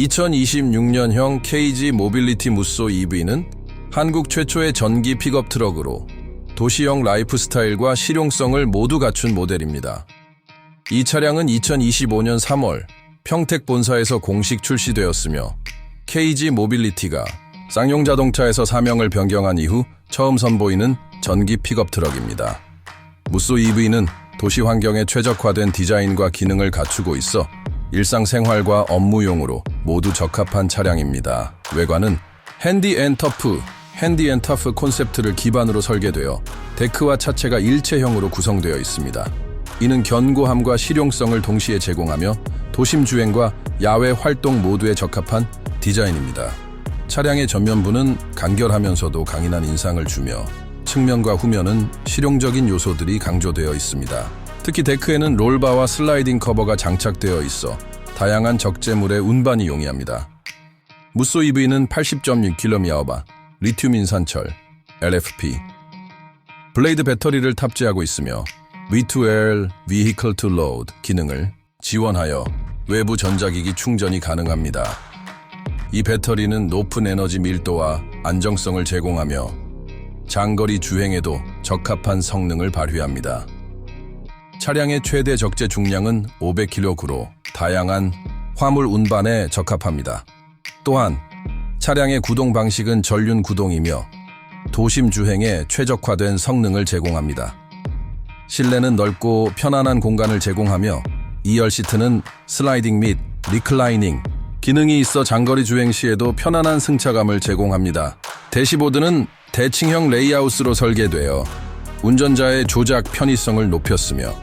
2026년형 KG 모빌리티 무쏘 EV는 한국 최초의 전기 픽업 트럭으로 도시형 라이프 스타일과 실용성을 모두 갖춘 모델입니다. 이 차량은 2025년 3월 평택 본사에서 공식 출시되었으며 KG 모빌리티가 쌍용 자동차에서 사명을 변경한 이후 처음 선보이는 전기 픽업 트럭입니다. 무쏘 EV는 도시 환경에 최적화된 디자인과 기능을 갖추고 있어 일상생활과 업무용으로 모두 적합한 차량입니다. 외관은 핸디 앤 터프, 핸디 앤 터프 콘셉트를 기반으로 설계되어 데크와 차체가 일체형으로 구성되어 있습니다. 이는 견고함과 실용성을 동시에 제공하며 도심 주행과 야외 활동 모두에 적합한 디자인입니다. 차량의 전면부는 간결하면서도 강인한 인상을 주며 측면과 후면은 실용적인 요소들이 강조되어 있습니다. 특히 데크에는 롤바와 슬라이딩 커버가 장착되어 있어 다양한 적재물의 운반이 용이합니다. 무쏘 EV는 80.6kmh, 리튬 인산철, LFP, 블레이드 배터리를 탑재하고 있으며 V2L Vehicle to Load 기능을 지원하여 외부 전자기기 충전이 가능합니다. 이 배터리는 높은 에너지 밀도와 안정성을 제공하며 장거리 주행에도 적합한 성능을 발휘합니다. 차량의 최대 적재 중량은 500kg로 다양한 화물 운반에 적합합니다. 또한 차량의 구동 방식은 전륜 구동이며 도심 주행에 최적화된 성능을 제공합니다. 실내는 넓고 편안한 공간을 제공하며 2열 시트는 슬라이딩 및 리클라이닝 기능이 있어 장거리 주행 시에도 편안한 승차감을 제공합니다. 대시보드는 대칭형 레이아웃으로 설계되어 운전자의 조작 편의성을 높였으며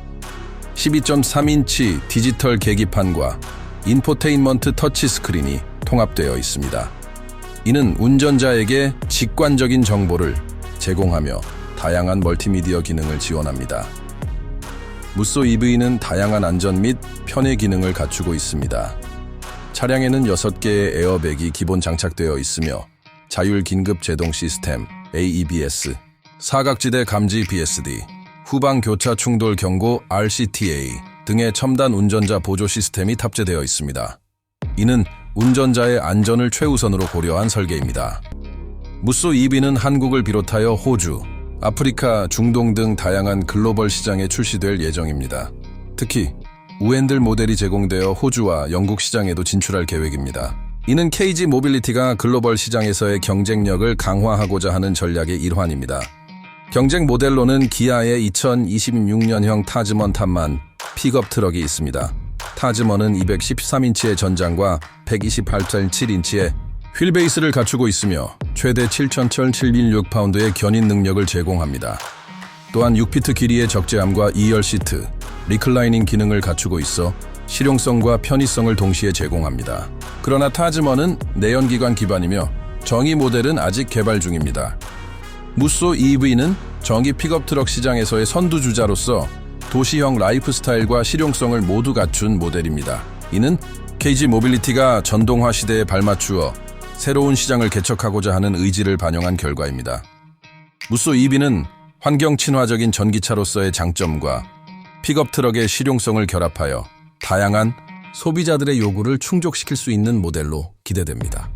12.3인치 디지털 계기판과 인포테인먼트 터치 스크린이 통합되어 있습니다. 이는 운전자에게 직관적인 정보를 제공하며 다양한 멀티미디어 기능을 지원합니다. 무쏘 EV는 다양한 안전 및 편의 기능을 갖추고 있습니다. 차량에는 6개의 에어백이 기본 장착되어 있으며 자율 긴급 제동 시스템 AEBS, 사각지대 감지 BSD, 후방 교차 충돌 경고 RCTA 등의 첨단 운전자 보조 시스템이 탑재되어 있습니다. 이는 운전자의 안전을 최우선으로 고려한 설계입니다. 무쏘 EV는 한국을 비롯하여 호주, 아프리카, 중동 등 다양한 글로벌 시장에 출시될 예정입니다. 특히 우엔들 모델이 제공되어 호주와 영국 시장에도 진출할 계획입니다. 이는 KG 모빌리티가 글로벌 시장에서의 경쟁력을 강화하고자 하는 전략의 일환입니다. 경쟁 모델로는 기아의 2026년형 타즈먼 탑만 픽업 트럭이 있습니다. 타즈먼은 213인치의 전장과 128.7인치의 휠베이스를 갖추고 있으며 최대 7,716파운드의 견인 능력을 제공합니다. 또한 6피트 길이의 적재함과 2열 시트, 리클라이닝 기능을 갖추고 있어 실용성과 편의성을 동시에 제공합니다. 그러나 타즈먼은 내연기관 기반이며 정의 모델은 아직 개발 중입니다. 무쏘 EV는 전기 픽업 트럭 시장에서의 선두주자로서 도시형 라이프 스타일과 실용성을 모두 갖춘 모델입니다. 이는 KG 모빌리티가 전동화 시대에 발맞추어 새로운 시장을 개척하고자 하는 의지를 반영한 결과입니다. 무쏘 EV는 환경 친화적인 전기차로서의 장점과 픽업 트럭의 실용성을 결합하여 다양한 소비자들의 요구를 충족시킬 수 있는 모델로 기대됩니다.